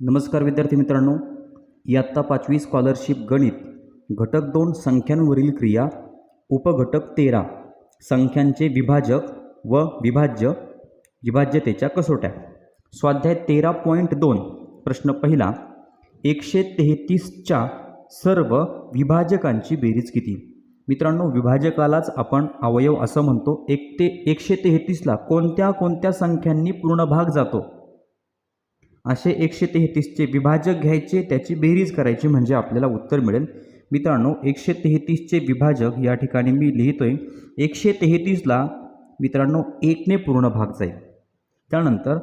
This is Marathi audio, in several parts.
नमस्कार विद्यार्थी मित्रांनो इयत्ता पाचवी स्कॉलरशिप गणित घटक दोन संख्यांवरील क्रिया उपघटक तेरा संख्यांचे विभाजक व विभाज्य विभाज्यतेच्या कसोट्या. स्वाध्याय तेरा पॉईंट दोन प्रश्न पहिला एकशे तेहतीसच्या सर्व विभाजकांची बेरीज किती? मित्रांनो विभाजकालाच आपण अवयव असं म्हणतो एक ते एकशे तेहतीसला कोणत्या कोणत्या संख्यांनी पूर्ण भाग जातो? असे एकशे तेहतीसचे विभाजक घ्यायचे त्याची बेरीज करायची म्हणजे आपल्याला उत्तर मिळेल. मित्रांनो एकशे तेहतीसचे विभाजक या ठिकाणी मी लिहितो आहे एकशे तेहतीसला मित्रांनो एकने पूर्ण भाग जाईल. त्यानंतर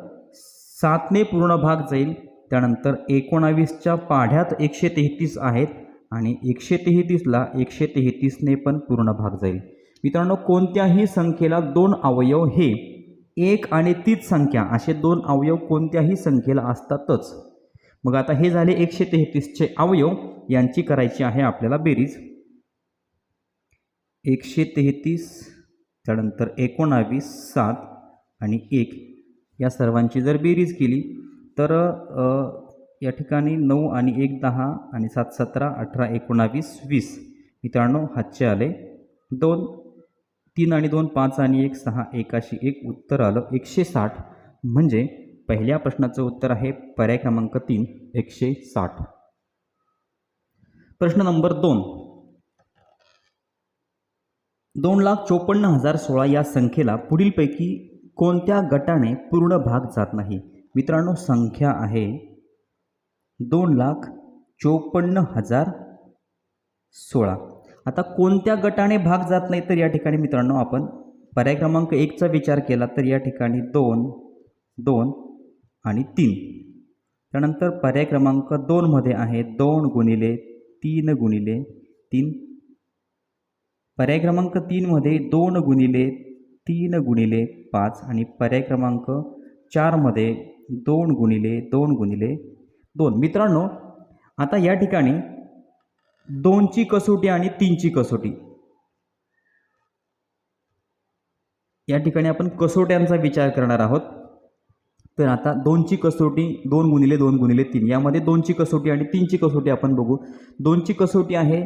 सातने पूर्ण भाग जाईल. त्यानंतर एकोणावीसच्या पाढ्यात एकशे तेहतीस आहेत आणि एकशे तेहतीसला एकशे तेहतीसने पण पूर्ण भाग जाईल. मित्रांनो कोणत्याही संख्येला दोन अवयव हे एक आणि तीच संख्या असे दोन अवयव कोणत्याही संख्येला असतातच. मग आता हे झाले एकशे तेहतीसचे अवयव. यांची करायची आहे आपल्याला बेरीज. एकशे तेहतीस त्यानंतर एकोणावीस सात आणि एक. या सर्वांची जर बेरीज केली तर या ठिकाणी नऊ आणि एक दहा आणि सात सतरा अठरा एकोणावीस वीस. मित्रांनो हातचे आले दोन. तीन आणि दोन पाच आणि एक सहा एकाशी एक उत्तर आलं. एकशे साठ म्हणजे पहिल्या प्रश्नाचं उत्तर आहे पर्याय क्रमांक तीन एकशे साठ. प्रश्न नंबर दोन. दोन लाख चोपन्न हजार सोळा या संख्येला पुढीलपैकी कोणत्या गटाने पूर्ण भाग जात नाही? मित्रांनो संख्या आहे दोन लाख चोपन्न हजार सोळा. आता कोणत्या गटाने भाग जात नाही तर या ठिकाणी मित्रांनो आपण पर्याय क्रमांक एकचा विचार केला तर या ठिकाणी दोन दोन आणि तीन. त्यानंतर पर्याय क्रमांक दोनमध्ये आहे दोन गुणिले तीन गुणिले तीन. पर्याय क्रमांक तीनमध्ये दोन गुणिले तीन गुणिले पाच आणि पर्याय क्रमांक चारमध्ये दोन गुणिले दोन गुणिले दोन. मित्रांनो आता या ठिकाणी दोनची कसोटी आणि तीनची कसोटी. या ठिकाणी आपण कसोट्यांचा विचार करणार आहोत. तर आता दोनची कसोटी दोन गुणिले दोन गुणिले तीन. यामध्ये दोनची कसोटी आणि तीनची कसोटी आपण बघू. दोनची कसोटी आहे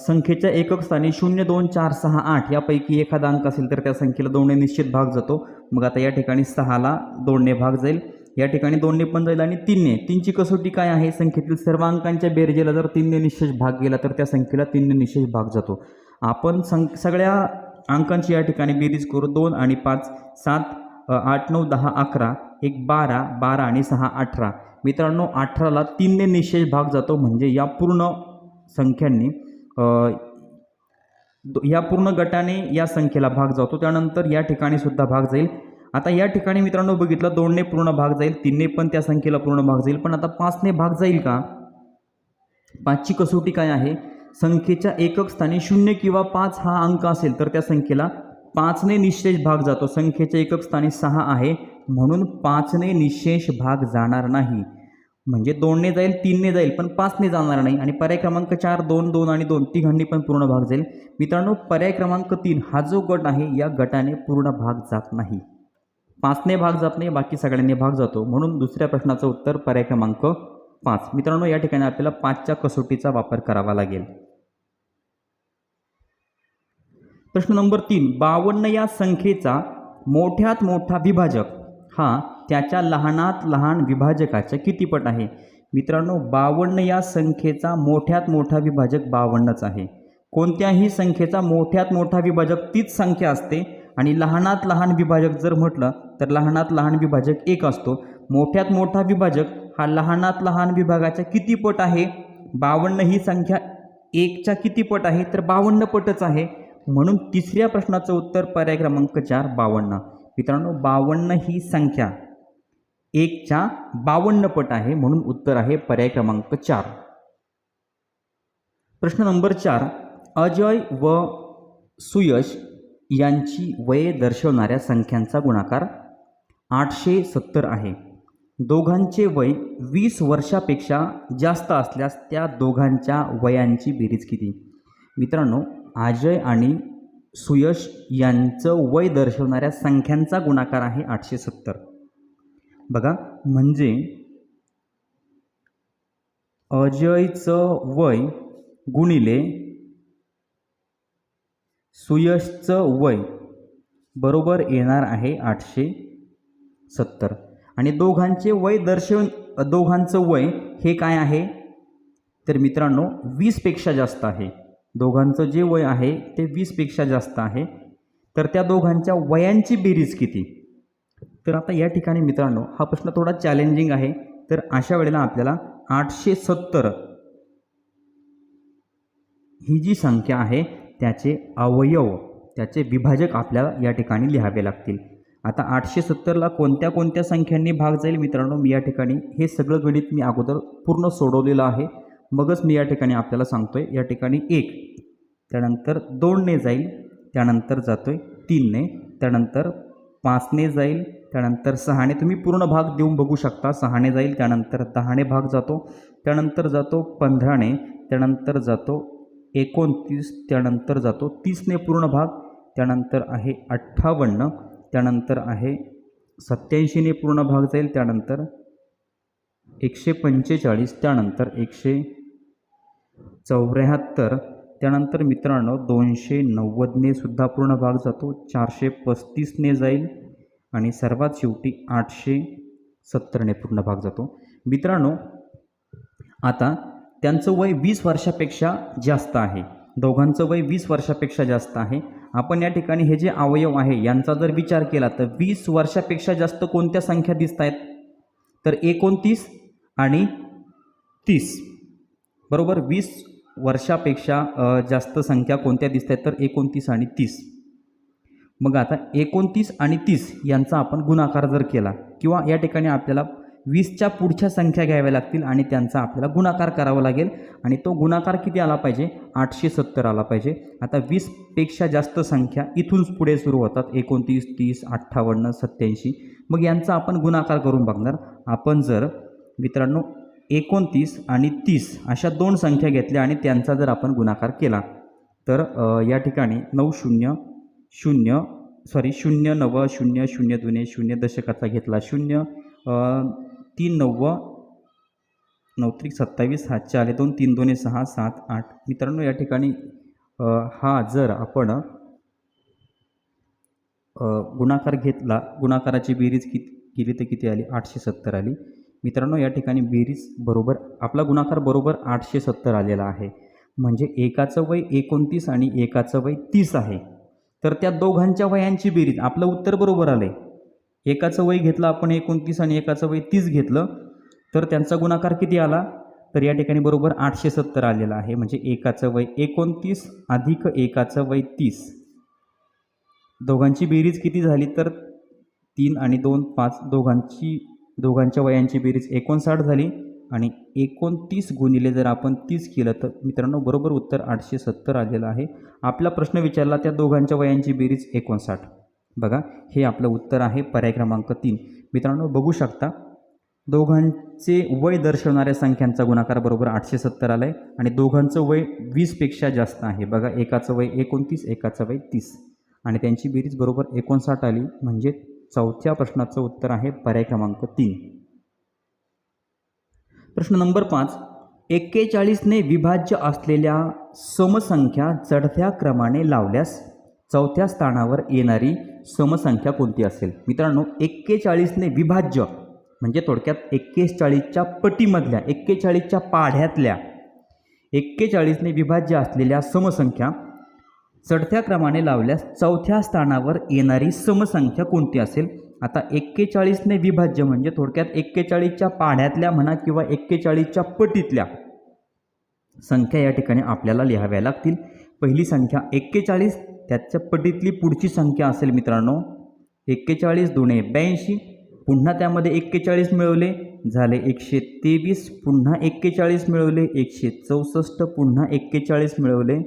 संख्येच्या एकक स्थानी शून्य दोन चार सहा आठ. यापैकी एखादा अंक असेल तर त्या संख्येला दोनने निश्चित भाग जातो. मग आता या ठिकाणी सहाला दोनने भाग जाईल. या ठिकाणी दोनने पण जाईल आणि तीनने. तीनची कसोटी काय आहे? संख्येतील सर्व अंकांच्या बेरजेला जर तीनने निशेष भाग गेला तर त्या संख्येला तीनने निशेष भाग जातो. आपण सं सगळ्या अंकांची या ठिकाणी बेरीज करू. दोन आणि पाच सात आठ नऊ दहा अकरा एक बारा बारा आणि सहा अठरा. मित्रांनो अठराला तीनने निशेष भाग जातो म्हणजे या पूर्ण संख्यांनी या पूर्ण गटाने या संख्येला भाग जातो. त्यानंतर या ठिकाणी सुद्धा भाग जाईल. आता या ठिकाणी मित्रांनो बघितलं दोनने पूर्ण भाग जाईल तीनने पण त्या संख्येला पूर्ण भाग जाईल. पण आता पाचने भाग जाईल का? पाचची कसोटी काय आहे? संख्येच्या एकक स्थानी शून्य किंवा पाच हा अंक असेल तर त्या संख्येला पाचने निशेष भाग जातो. संख्येच्या एकक स्थानी सहा आहे म्हणून पाचने निशेष भाग जाणार नाही. म्हणजे दोनने जाईल तीनने जाईल पण पाचने जाणार नाही. आणि पर्याय क्रमांक चार दोन दोन आणि दोन तिघांनी पण पूर्ण भाग जाईल. मित्रांनो पर्याय क्रमांक तीन हा जो गट आहे या गटाने पूर्ण भाग जात नाही. पाचने भाग जात नाही बाकी सगळ्यांनी भाग जातो. म्हणून दुसऱ्या प्रश्नाचं उत्तर पर्याय क्रमांक पाच. मित्रांनो या ठिकाणी आपल्याला पाचच्या कसोटीचा वापर करावा लागेल. प्रश्न नंबर तीन. बावन्न या संख्येचा मोठ्यात मोठा विभाजक हा त्याच्या लहानात लहान विभाजकाच्या कितीपट आहे? मित्रांनो बावन्न या संख्येचा मोठ्यात मोठा विभाजक बावन्नच आहे. कोणत्याही संख्येचा मोठ्यात मोठा विभाजक तीच संख्या असते. आणि लहानात लहान विभाजक जर म्हटलं तर लहानात लहान विभाजक एक असतो. मोठ्यात मोठा विभाजक हा लहानात लहान विभागाच्या किती पट आहे? बावन्न ही संख्या एकच्या किती पट आहे? तर बावन्न पटच आहे. म्हणून तिसऱ्या प्रश्नाचं उत्तर पर्याय क्रमांक चार बावन्न. मित्रांनो बावन्न ही संख्या एकच्या बावन्न पट आहे म्हणून उत्तर आहे पर्याय क्रमांक चार. प्रश्न नंबर चार. अजय व सुयश यांची वये दर्शवणाऱ्या संख्यांचा गुणाकार आठशे सत्तर आहे. दोघांचे वय वीस वर्षापेक्षा जास्त असल्यास त्या दोघांच्या वयांची बेरीज किती? मित्रांनो अजय आणि सुयश यांचं वय दर्शवणाऱ्या संख्यांचा गुणाकार आहे आठशे सत्तर. बघा म्हणजे अजयचं वय गुणिले सुयशचं वय बरोबर येणार आहे आठशे सत्तर. आणि दोघांचे वय दर्शवून दोघांचं वय हे काय आहे? तर मित्रांनो वीसपेक्षा जास्त आहे. दोघांचं जे वय आहे ते वीसपेक्षा जास्त आहे. तर त्या दोघांच्या वयांची बेरीज किती? तर आता या ठिकाणी मित्रांनो हा प्रश्न थोडा चॅलेंजिंग आहे. तर अशा वेळेला आपल्याला आठशे सत्तर ही जी संख्या आहे त्याचे अवयव त्याचे विभाजक आपल्याला या ठिकाणी लिहावे लागतील. आता आठशे सत्तरला कोणत्या कोणत्या संख्यांनी भाग जाईल मित्रांनो? मी या ठिकाणी हे सगळं गणित मी अगोदर पूर्ण सोडवलेलं आहे. मगच मी या ठिकाणी आपल्याला सांगतोय. या ठिकाणी एक त्यानंतर दोनने जाईल त्यानंतर जातोय तीनने त्यानंतर पाचने जाईल त्यानंतर सहाने. तुम्ही पूर्ण भाग देऊन बघू शकता. सहाने जाईल त्यानंतर दहाने भाग जातो त्यानंतर जातो पंधराने त्यानंतर जातो एकोणतीस त्यानंतर जातो. तीसने पूर्ण भाग त्यानंतर आहे अठ्ठावन्न त्यानंतर आहे सत्याऐंशीने पूर्ण भाग जाईल त्यानंतर एकशे पंचेचाळीस त्यानंतर एकशे चौऱ्याहत्तर त्यानंतर मित्रांनो दोनशे नव्वदने सुद्धा पूर्ण भाग जातो. चारशे पस्तीसने जाईल आणि सर्वात शेवटी आठशे सत्तरने पूर्ण भाग जातो. मित्रांनो आता त्यांचं वय वीस वर्षापेक्षा जास्त आहे. दोघांचं वय वीस वर्षापेक्षा जास्त आहे. आपण या ठिकाणी हे जे अवयव आहे यांचा जर विचार केला तर वीस वर्षापेक्षा जास्त कोणत्या संख्या दिसत आहेत तर एकोणतीस आणि तीस. बरोबर? वीस वर्षापेक्षा जास्त संख्या कोणत्या दिसत आहेत तर एकोणतीस आणि तीस. मग आता एकोणतीस आणि तीस यांचा आपण गुणाकार जर केला किंवा या ठिकाणी आपल्याला वीसच्या पुढच्या संख्या घ्याव्या लागतील आणि त्यांचा आपल्याला गुणाकार करावा लागेल. आणि तो गुणाकार किती आला पाहिजे? आठशे सत्तर आला पाहिजे. आता वीसपेक्षा जास्त संख्या इथून पुढे सुरू होतात. एकोणतीस तीस अठ्ठावन्न सत्त्याऐंशी. मग यांचा आपण गुणाकार करून बघणार. आपण जर मित्रांनो एकोणतीस आणि तीस अशा दोन संख्या घेतल्या आणि त्यांचा जर आपण गुणाकार केला तर या ठिकाणी नऊ शून्य शून्य सॉरी शून्य नव शून्य शून्य दुने शून्य दशकाचा घेतला शून्य तीन नव्व नऊ त्रिक सत्तावीस सातशे आले दोन तीन दोन्ही सहा सात आठ. मित्रांनो या ठिकाणी हा जर आपण गुणाकार घेतला गुणाकाराची बेरीज किती केली तर किती आली? आठशे सत्तर आली. मित्रांनो या ठिकाणी बेरीज बरोबर आपला गुणाकार बरोबर आठशे सत्तर आलेला आहे. म्हणजे एकाचं वय एकोणतीस आणि एकाचं वय तीस आहे. तर त्या दोघांच्या वयांची बेरीज आपलं उत्तर बरोबर आलं आहे एकाचं वय घेतलं आपण एकोणतीस आणि एकाचं वय तीस घेतलं तर त्यांचा गुणाकार किती आला? तर या ठिकाणी बरोबर आठशे सत्तर आलेला आहे. म्हणजे एकाचं वय एकोणतीस अधिक एकाचं वय तीस. दोघांची बेरीज किती झाली? तर तीन आणि दोन पाच दोघांची दोघांच्या वयांची बेरीज एकोणसाठ झाली. आणि एकोणतीस गुणिले जर आपण तीस केलं तर मित्रांनो बरोबर उत्तर आठशे सत्तर आलेलं आहे. आपला प्रश्न विचारला त्या दोघांच्या वयांची बेरीज एकोणसाठ. बघा हे आपलं उत्तर आहे पर्याय क्रमांक तीन. मित्रांनो बघू शकता दोघांचे वय दर्शवणाऱ्या संख्यांचा गुणाकार बरोबर आठशे सत्तर आला आहे आणि दोघांचं वय वीसपेक्षा जास्त आहे. बघा एकाचं वय एकोणतीस एकाचं वय तीस. आणि त्यांची बेरीज बरोबर एकोणसाठ आली म्हणजे चौथ्या प्रश्नाचं उत्तर आहे पर्याय क्रमांक तीन. प्रश्न नंबर पाच. एक्केचाळीसने विभाज्य असलेल्या समसंख्या चढत्या क्रमाने लावल्यास चौथ्या स्थानावर येणारी समसंख्या कोणती असेल? मित्रांनो एक्केचाळीसने विभाज्य म्हणजे थोडक्यात एक्केचाळीसच्या पटीमधल्या एक्केचाळीसच्या पाढ्यातल्या एक्केचाळीसने विभाज्य असलेल्या समसंख्या चढत्या क्रमाने लावल्यास चौथ्या स्थानावर येणारी समसंख्या कोणती असेल? आता एक्केचाळीसने विभाज्य म्हणजे थोडक्यात एक्केचाळीसच्या पाढ्यातल्या म्हणा किंवा एक्केचाळीसच्या पटीतल्या. संख्या या ठिकाणी आपल्याला लिहाव्या लागतील. पहिली संख्या एक्केचाळीस त्याच्या पटीतली पुढची संख्या असेल मित्रांनो एक्केचाळीस दुणे ब्याऐंशी पुन्हा त्यामध्ये एक्केचाळीस मिळवले झाले एकशे तेवीस पुन्हा एक्केचाळीस मिळवले एकशे चौसष्ट पुन्हा एक्केचाळीस मिळवले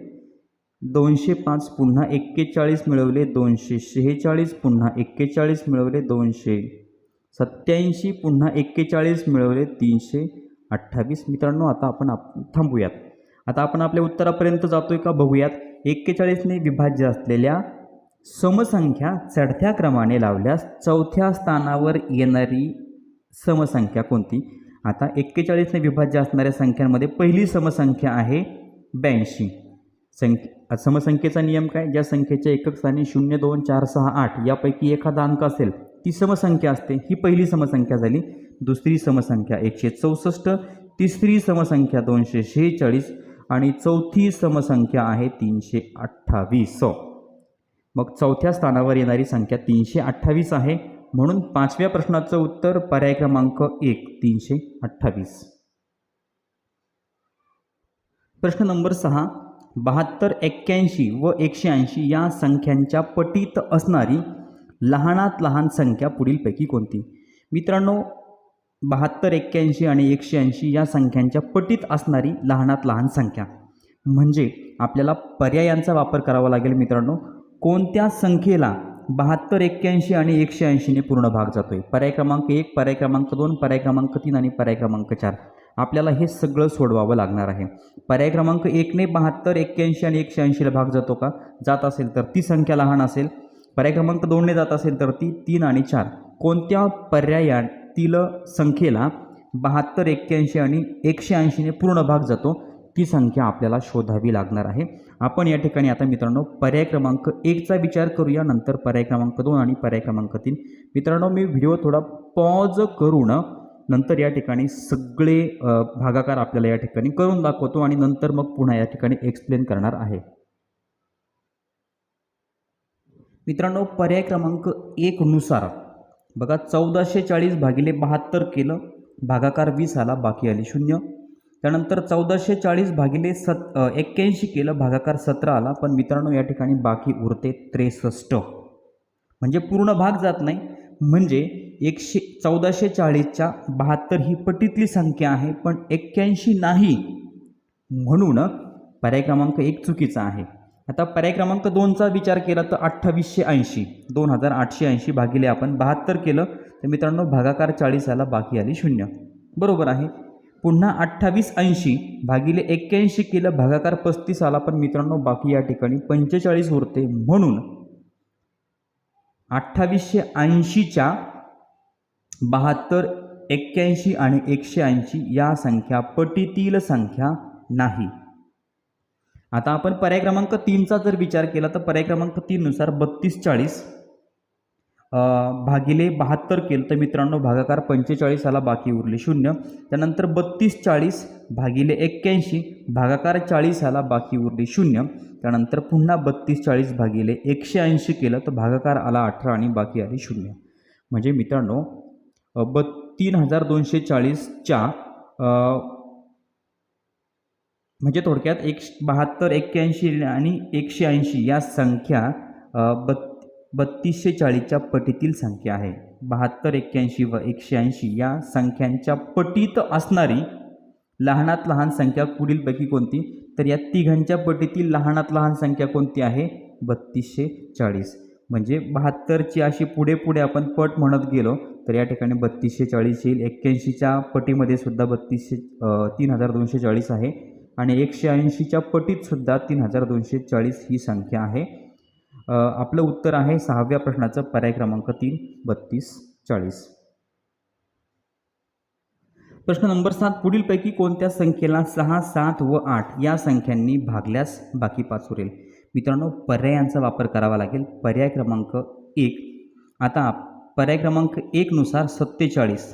दोनशे पाच पुन्हा एक्केचाळीस मिळवले दोनशे शेहेचाळीस पुन्हा एक्केचाळीस मिळवले दोनशे सत्याऐंशी पुन्हा एक्केचाळीस मिळवले तीनशे अठ्ठावीस. मित्रांनो आता आपण आप थांबूयात. आता आपण आपल्या उत्तरापर्यंत जातोय का बघूयात. एक्केचाळीसने विभाज्य असलेल्या समसंख्या चढत्या क्रमाने लावल्यास चौथ्या स्थानावर येणारी समसंख्या कोणती? आता एक्केचाळीसने विभाज्य असणाऱ्या संख्यांमध्ये पहिली समसंख्या आहे ब्याऐंशी. संख्या समसंख्येचा नियम काय? ज्या संख्येच्या एकक स्थानी शून्य दोन चार सहा आठ यापैकी एखादा अंक असेल ती समसंख्या असते. ही पहिली समसंख्या झाली. दुसरी समसंख्या एकशे चौसष्ट तिसरी समसंख्या दोनशे शेहेचाळीस आणि चौथी समसंख्या आहे तीनशे अठ्ठावीस. मग चौथ्या स्थानावर येणारी संख्या तीनशे अठ्ठावीस आहे. म्हणून पाचव्या प्रश्नाचं उत्तर पर्याय क्रमांक एक तीनशे अठ्ठावीस. प्रश्न नंबर सहा बहात्तर एक्क्याऐंशी व एकशे ऐंशी या संख्यांच्या पटीत असणारी लहानात लहान संख्या पुढीलपैकी कोणती? मित्रांनो बहात्तर एक्क्याऐंशी आणि एकशे ऐंशी या संख्यांच्या पटीत असणारी लहानात लहान संख्या. म्हणजे आपल्याला पर्यायांचा वापर करावा लागेल मित्रांनो. कोणत्या संख्येला बहात्तर एक्क्याऐंशी आणि एकशे ऐंशीने पूर्ण भाग जातो आहे पर्याय क्रमांक एक पर्याय क्रमांक दोन पर्याय क्रमांक तीन आणि पर्याय क्रमांक चार. आपल्याला हे सगळं सोडवावं लागणार आहे. पर्याय क्रमांक एकने बहात्तर एक्क्याऐंशी आणि एकशे ऐंशीला भाग जातो का? जात असेल तर ती संख्या लहान असेल. पर्याय क्रमांक दोनने जात असेल तर ती तीन आणि चार. कोणत्या पर्याया पर्यायातील संख्येला बहात्तर एक्क्याऐंशी आणि एकशे ऐंशीने पूर्ण भाग जातो ती संख्या आपल्याला शोधावी लागणार आहे. आपण या ठिकाणी आता मित्रांनो पर्याय क्रमांक एकचा विचार करूया. नंतर पर्याय क्रमांक दोन आणि पर्याय क्रमांक तीन. मित्रांनो मी व्हिडिओ थोडा पॉज करून नंतर या ठिकाणी सगळे भागाकार आपल्याला या ठिकाणी करून दाखवतो आणि नंतर मग पुन्हा या ठिकाणी एक्सप्लेन करणार आहे. मित्रांनो पर्याय क्रमांक एकनुसार बघा चौदाशे चाळीस भागिले बहात्तर केलं भागाकार वीस आला बाकी आली शून्य. त्यानंतर चौदाशे चाळीस भागिले सत एक्क्याऐंशी केलं भागाकार सतरा आला. पण मित्रांनो या ठिकाणी बाकी उरते त्रेसष्ट. म्हणजे पूर्ण भाग जात नाही. म्हणजे एकशे चौदाशे चाळीसच्या बहात्तर ही पटीतली संख्या आहे पण एक्क्याऐंशी नाही. म्हणून पर्याय क्रमांक एक चुकीचा आहे. आता पर्याय क्रमांक दोनचा विचार केला तर अठ्ठावीसशे ऐंशी दोन हजार आठशे ऐंशी भागिले आपण बहात्तर केलं. तर मित्रांनो भागाकार चाळीस आला बाकी आली शून्य. बरोबर आहे. पुन्हा अठ्ठावीस ऐंशी भागिले एक्क्याऐंशी केलं भागाकार पस्तीस आला पण मित्रांनो बाकी या ठिकाणी पंचेचाळीस उरते. म्हणून अठ्ठावीसशे ऐंशीच्या बहात्तर एक्क्याऐंशी आणि एकशे ऐंशी या संख्या पटीतील संख्या नाही. आता आपण पर्याय क्रमांक तीनचा जर विचार केला तर पर्याय क्रमांक तीननुसार बत्तीस चाळीस भागिले बहात्तर केलं तर मित्रांनो भागाकार पंचेचाळीस आला बाकी उरले शून्य. त्यानंतर बत्तीस चाळीस भागिले एक्क्याऐंशी भागाकार चाळीस आला बाकी उरले शून्य. त्यानंतर पुन्हा बत्तीस चाळीस भागिले एकशे ऐंशी केलं तर भागाकार आला अठरा आणि बाकी आली शून्य. म्हणजे मित्रांनो ब तीन हजार दोनशे चाळीसच्या म्हणजे थोडक्यात एक बहात्तर एक्क्याऐंशी आणि एकशे ऐंशी या संख्या बत् बत्तीसशे चाळीसच्या पटीतील संख्या आहे. बहात्तर एक्क्याऐंशी व एकशे ऐंशी या संख्यांच्या पटीत असणारी लहानात लहान संख्या पुढीलपैकी कोणती? तर या तिघांच्या पटीतील लहानात लहान संख्या कोणती आहे? बत्तीसशे चाळीस. म्हणजे बहात्तरची अशी पुढे पुढे आपण पट म्हणत गेलो तर या ठिकाणी बत्तीसशे चाळीस येईल. एक्क्याऐंशीच्या पटीमध्ये सुद्धा बत्तीसशे तीन हजार दोनशे चाळीस आहे. आणि एकशे ऐंशीच्या पटीत सुद्धा तीन हजार दोनशे चाळीस ही संख्या आहे. आपलं उत्तर आहे सहाव्या प्रश्नाचं पर्याय क्रमांक तीन बत्तीस चाळीस. प्रश्न नंबर सात पुढीलपैकी कोणत्या संख्येला सहा सात व आठ या संख्यांनी भागल्यास बाकी पाच उरेल? मित्रांनो पर्यायांचा वापर करावा लागेल. पर्याय क्रमांक एक. आता पर्याय क्रमांक एकनुसार सत्तेचाळीस.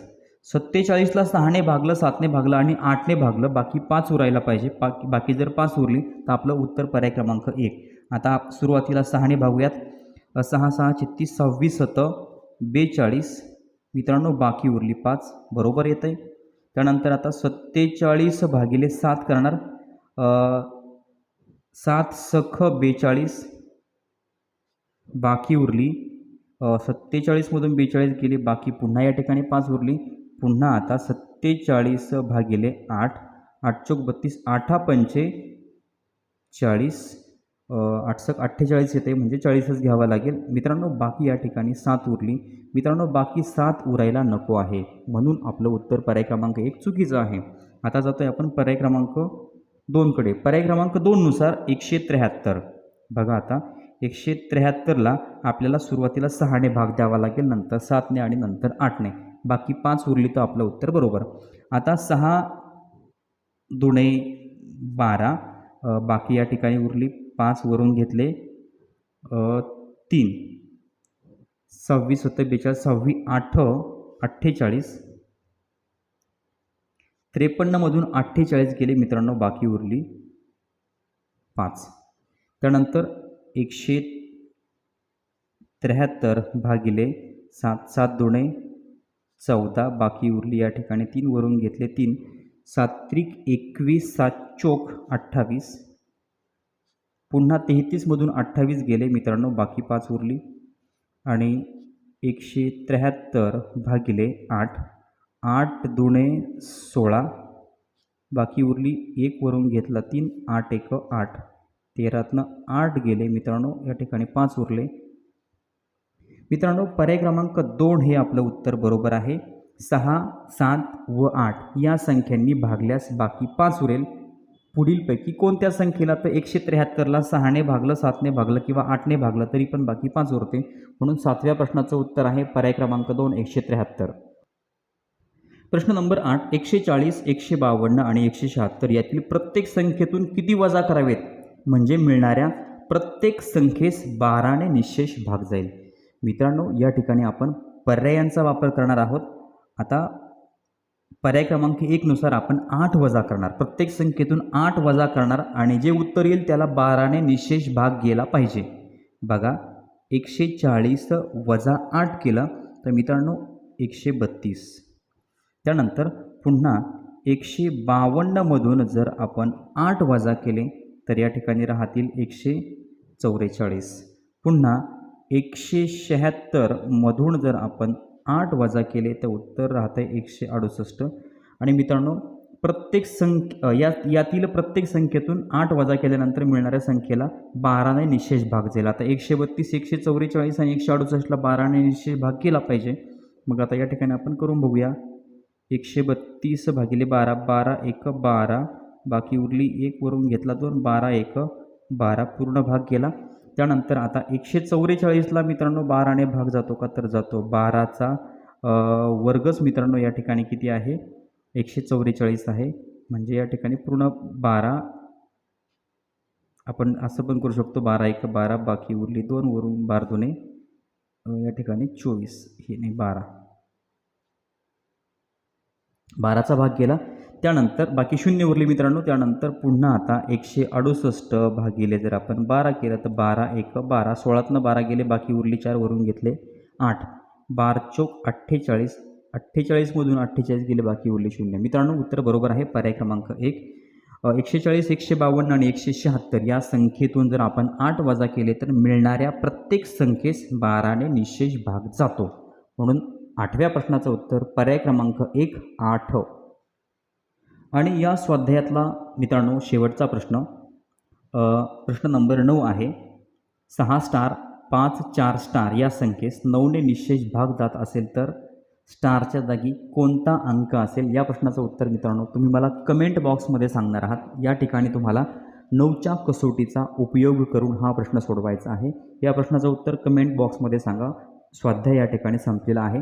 सत्तेचाळीसला सहाने भागलं सातने भागलं आणि आठने भागलं बाकी पाच उरायला पाहिजे. बाकी बाकी जर पाच उरली तर आपलं उत्तर पर्याय क्रमांक एक. आता आप- सुरुवातीला सहाने भागूयात. सहा सहा छत्तीस सव्वीस सतं बेचाळीस. मित्रांनो बाकी उरली पाच. बरोबर येतं आहे त्यानंतर आता सत्तेचाळीस भागिले सात करणार. सात सख बेचाळीस. बाकी उरली. सत्तेचाळीसमधून बेचाळीस गेली बाकी पुन्हा या ठिकाणी पाच उरली. पुन्हा आता सत्तेचाळीस भागिले आठ आठ चौक बत्तीस आठा पंचे चाळीस आठसक अठ्ठेचाळीस येते म्हणजे चाळीसच घ्यावा लागेल. मित्रांनो बाकी या ठिकाणी सात उरली. मित्रांनो बाकी सात उरायला नको आहे. म्हणून आपलं उत्तर पर्याय क्रमांक एक चुकीचं आहे. आता जातो आहे आपण पर्याय क्रमांक दोनकडे पर्याय क्रमांक दोननुसार एकशे त्र्याहत्तर. बघा आता एकशे त्र्याहत्तरला आपल्याला सुरुवातीला सहाने भाग द्यावा लागेल नंतर सातने आणि नंतर आठने. बाकी पाच उरली तर आपलं उत्तर बरोबर. आता सहा दुणे बारा बाकी या ठिकाणी उरली पाच वरून घेतले तीन. सव्वीस होतं बेचाळीस सव्वीस आठ अठ्ठेचाळीस. त्रेपन्नमधून अठ्ठेचाळीस गेले मित्रांनो बाकी उरली पाच. त्यानंतर एकशे त्र्याहत्तर भागिले सात सात दोणे चौदा बाकी उरली या ठिकाणी तीन वरून घेतले तीन. सात्विक एकवीस सात चोक अठ्ठावीस. पुन्हा तेहतीसमधून अठ्ठावीस गेले मित्रांनो बाकी पाच उरली. आणि एकशे त्र्याहत्तर भागिले आठ. आठ दुणे सोळा. बाकी उरली एक वरून घेतला तीन आठ एक आठ. तेरातनं आठ गेले मित्रांनो या ठिकाणी पाच उरले. मित्रांनो पर्याय क्रमांक दोन हे आपलं उत्तर बरोबर आहे. सहा सात व आठ या संख्यांनी भागल्यास बाकी पाच उरेल. पुढीलपैकी कोणत्या संख्येला तर एकशे त्र्याहत्तरला सहाने भागलं सातने भागलं किंवा आठने भागलं तरी पण बाकी पाच उरते म्हणून सातव्या प्रश्नाचं उत्तर आहे पर्याय क्रमांक दोन एकशे त्र्याहत्तर. प्रश्न नंबर आठ एकशे चाळीस एकशे बावन्न आणि एकशे शहात्तर यातील प्रत्येक संख्येतून किती वजा करावेत? म्हणजे मिळणाऱ्या प्रत्येक संख्येस बाराने निशेष भाग जाईल. मित्रांनो या ठिकाणी आपण पर्यायांचा वापर करणार आहोत. आता पर्याय क्रमांक एकनुसार आपण आठ वजा करणार. प्रत्येक संख्येतून आठ वजा करणार आणि जे उत्तर येईल त्याला बाराने निशेष भाग गेला पाहिजे. बघा एकशे चाळीस वजा आठ केलं. तर मित्रांनो एकशे बत्तीस. त्यानंतर पुन्हा एकशे बावन्नमधून जर आपण आठ वजा केले तर या ठिकाणी राहतील एकशे चौवेचाळीस. पुन्हा एकशे शहात्तरमधून जर आपण आठ वजा केले तर उत्तर राहतं आहे एकशे अडुसष्ट. आणि मित्रांनो प्रत्येक संख्य या यातील प्रत्येक संख्येतून आठ वजा केल्यानंतर मिळणाऱ्या संख्येला बाराने निशेष भाग जाईल आता एकशे बत्तीस एकशे चौवेचाळीस आणि एकशे अडुसष्टला बाराने निशेष भाग केला पाहिजे. मग आता या ठिकाणी आपण करून बघूया. एकशे बत्तीस भागिले बारा बारा एक बारा. बाकी उरली एक वरून घेतला दोन बारा एक बारा पूर्ण भाग केला. त्यानंतर आता एकशे चौवेचाळीसला मित्रांनो बाराने भाग जातो का तर जातो. बाराचा वर्गच मित्रांनो या ठिकाणी किती आहे? एकशे चौवेचाळीस आहे. म्हणजे या ठिकाणी पूर्ण बारा. आपण असं पण करू शकतो बारा एक बारा बाकी उरली दोन वरून बार दोने या ठिकाणी चोवीस हे नाही बारा. बाराचा भाग गेला त्यानंतर बाकी शून्य उरले मित्रांनो त्यानंतर पुन्हा आता एकशे अडुसष्ट भागिले जर आपण बारा केलं तर बारा एक बारा सोळातनं बारा गेले बाकी उरली चार वरून घेतले आठ. बार चौक अठ्ठेचाळीस अठ्ठेचाळीसमधून अठ्ठेचाळीस गेले बाकी उरले शून्य. मित्रांनो उत्तर बरोबर आहे पर्याय क्रमांक एक. एकशे चाळीस एकशे बावन्न आणि एकशे शहात्तर या संख्येतून जर आपण आठ वजा केले तर मिळणाऱ्या प्रत्येक संख्येस बाराने निशेष भाग जातो. म्हणून आठव्या प्रश्नाचं उत्तर पर्याय क्रमांक एक आठ. आणि या स्वाध्यायातला मित्रांनो शेवटचा प्रश्न प्रश्न नंबर नऊ आहे सहा स्टार पाच चार स्टार या संख्येस नऊने निशेष भाग जात असेल तर स्टारच्या जागी कोणता अंक असेल? या प्रश्नाचं उत्तर मित्रांनो तुम्ही मला कमेंट बॉक्समध्ये सांगणार आहात. या ठिकाणी तुम्हाला नऊच्या कसोटीचा उपयोग करून हा प्रश्न सोडवायचा आहे. या प्रश्नाचं उत्तर कमेंट बॉक्समध्ये सांगा. स्वाध्याय या ठिकाणी संपलेला आहे.